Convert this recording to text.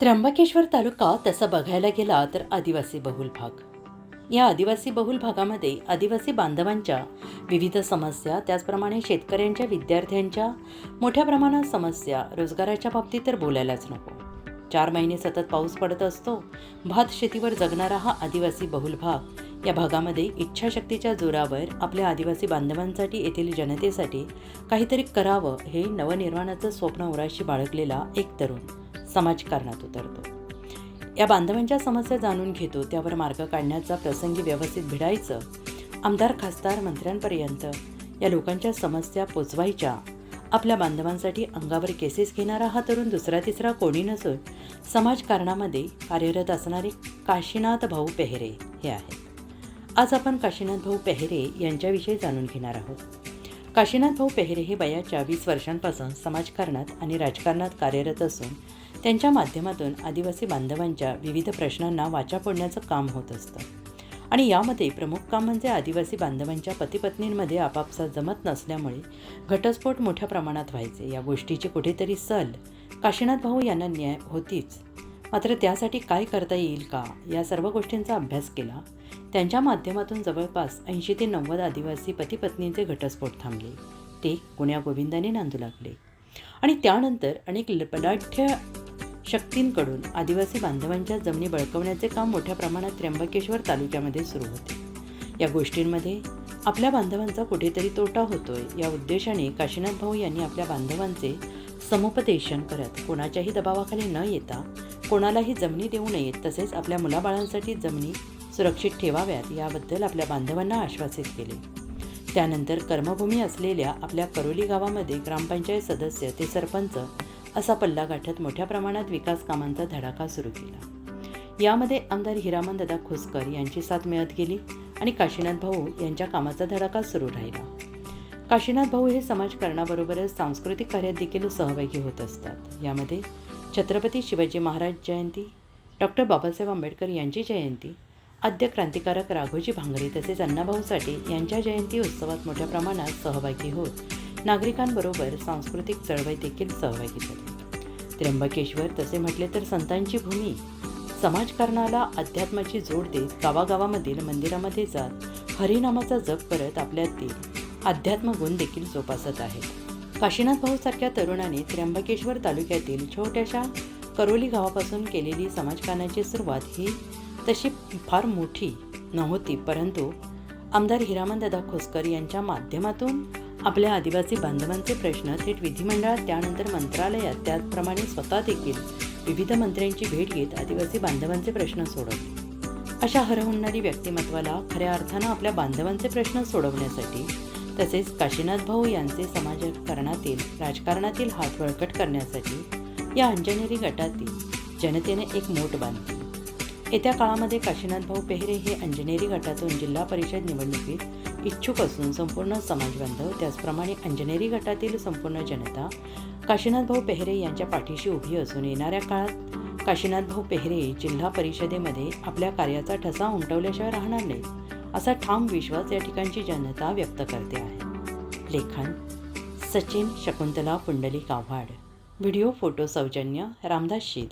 त्र्यंबकेश्वर तालुका तसा बघायला गेला तर आदिवासी बहुल भाग. या आदिवासी बहुल भागामध्ये आदिवासी बांधवांच्या विविध समस्या त्याचप्रमाणे शेतकऱ्यांच्या विद्यार्थ्यांच्या मोठ्या प्रमाणात समस्या रोजगाराच्या बाबतीत तर बोलायलाच नको. चार महिने सतत पाऊस पडत असतो भात शेतीवर जगणारा हा आदिवासी बहुल भाग. या भागामध्ये इच्छाशक्तीच्या जोरावर आपल्या आदिवासी बांधवांसाठी येथील जनतेसाठी काहीतरी करावं हे नवनिर्माणाचं स्वप्न उराशी बाळगलेला एक तरुण. समाजकारणात उतरतो. या बांधवांच्या समस्या जाणून घेतो त्यावर मार्ग काढण्याचा प्रसंगी व्यवस्थित भिडायचं आमदार खासदार मंत्र्यांपर्यंत या लोकांच्या समस्या पोचवायच्या आपल्या बांधवांसाठी अंगावर केसेस घेणारा हा तरुण दुसरा तिसरा कोणी नसून समाजकारणामध्ये कार्यरत असणारे काशीनाथ भाऊ पेहरे हे आहेत. आज आपण काशीनाथ भाऊ पेहरे यांच्याविषयी जाणून घेणार आहोत. काशीनाथ भाऊ पेहरे हे वयाच्या वीस वर्षांपासून समाजकारणात आणि राजकारणात कार्यरत असून त्यांच्या माध्यमातून आदिवासी बांधवांच्या विविध प्रश्नांना वाचा फोडण्याचं काम होत असतं. आणि यामध्ये प्रमुख काम म्हणजे आदिवासी बांधवांच्या पतीपत्नींमध्ये आपापसात जमत नसल्यामुळे घटस्फोट मोठ्या प्रमाणात व्हायचे. या गोष्टीची कुठेतरी सल. काशीनाथ भाऊ यांना न्याय होतीच. मात्र त्यासाठी काय करता येईल का? या सर्व गोष्टींचा अभ्यास केला. त्यांच्या माध्यमातून जवळपास ऐंशी ते नव्वद आदिवासी पतीपत्नींचे घटस्फोट थांबले. ते गुण्या गोविंदाने नांदू लागले? आणि त्यानंतर अनेक ल- शक्तींकडून आदिवासी बांधवांच्या जमिनी बळकवण्याचे काम मोठ्या प्रमाणात त्र्यंबकेश्वर तालुक्यामध्ये सुरू होते. या गोष्टींमध्ये आपल्या बांधवांचा कुठेतरी तोटा होतोय या उद्देशाने काशीनाथ भाऊ यांनी आपल्या बांधवांचे समुपदेशन करत कोणाच्याही दबावाखाली न येता कोणालाही जमिनी देऊ नयेत तसेच आपल्या मुलाबाळांसाठी जमिनी सुरक्षित ठेवाव्यात याबद्दल आपल्या बांधवांना आश्वासित केले. त्यानंतर कर्मभूमी असलेल्या आपल्या करोली गावामध्ये ग्रामपंचायत सदस्य ते सरपंच असा पल्ला गाठत मोठ्या प्रमाणात विकास कामांचा धडाका सुरू केला. यामध्ये आमदार हिरामन दादा खोसकर यांची साथ मिळत गेली आणि काशीनाथ भाऊ यांच्या कामाचा धडाका सुरू राहिला. काशीनाथ भाऊ हे समाजकारणाबरोबरच सांस्कृतिक कार्यात देखील सहभागी होत असतात. यामध्ये छत्रपती शिवाजी महाराज जयंती डॉक्टर बाबासाहेब आंबेडकर यांची जयंती आद्य क्रांतिकारक राघोजी भांगरे तसेच अण्णाभाऊ साठे यांच्या जयंती उत्सवात मोठ्या प्रमाणात सहभागी होत नागरिकांबरोबर सांस्कृतिक चळवळीत देखील सहभागी झाले. त्र्यंबकेश्वर तसे म्हटले तर संतांची भूमी. समाजकारणाला अध्यात्माची जोड देत गावागावामधील मंदिरामध्ये जात हरिनामाचा जप करत आपल्यातील अध्यात्म गुण देखील जोपासत आहेत. काशीनाथ भाऊसारख्या तरुणाने त्र्यंबकेश्वर तालुक्यातील छोट्याशा करोली गावापासून केलेली समाजकारणाची सुरुवात ही तशी फार मोठी नव्हती परंतु आमदार हिरामन दादा खोसकर यांच्या माध्यमातून आपल्या आदिवासी बांधवांचे प्रश्न थेट विधिमंडळात त्यानंतर मंत्रालयात त्याचप्रमाणे स्वतः देखील विविध मंत्र्यांची भेट घेत आदिवासी बांधवांचे प्रश्न सोडवले. अशा हरहुणारी व्यक्तिमत्वाला खऱ्या अर्थानं आपल्या बांधवांचे प्रश्न सोडवण्यासाठी तसेच काशीनाथ भाऊ यांचे समाजकारणातील राजकारणातील हात बळकट करण्यासाठी या अंजनेरी गटातील जनतेने एक मोठ बांधली. येत्या काळामध्ये काशीनाथ भाऊ पेहरे हे अंजनेरी गटातून जिल्हा परिषद निवडणुकीत इच्छुक असून संपूर्ण समाजबांधव त्याचप्रमाणे अंजनेरी गटातील संपूर्ण जनता काशीनाथ भाऊ पेहरे यांच्या पाठीशी उभी असून येणाऱ्या काळात काशीनाथ भाऊ पेहरे जिल्हा परिषदेमध्ये आपल्या कार्याचा ठसा उमटवल्याशिवाय राहणार नाही असा ठाम विश्वास या ठिकाणची जनता व्यक्त करते आहे. लेखन सचिन शकुंतला पुंडलिक आव्हाड. व्हिडिओ फोटो सौजन्य रामदास शीद.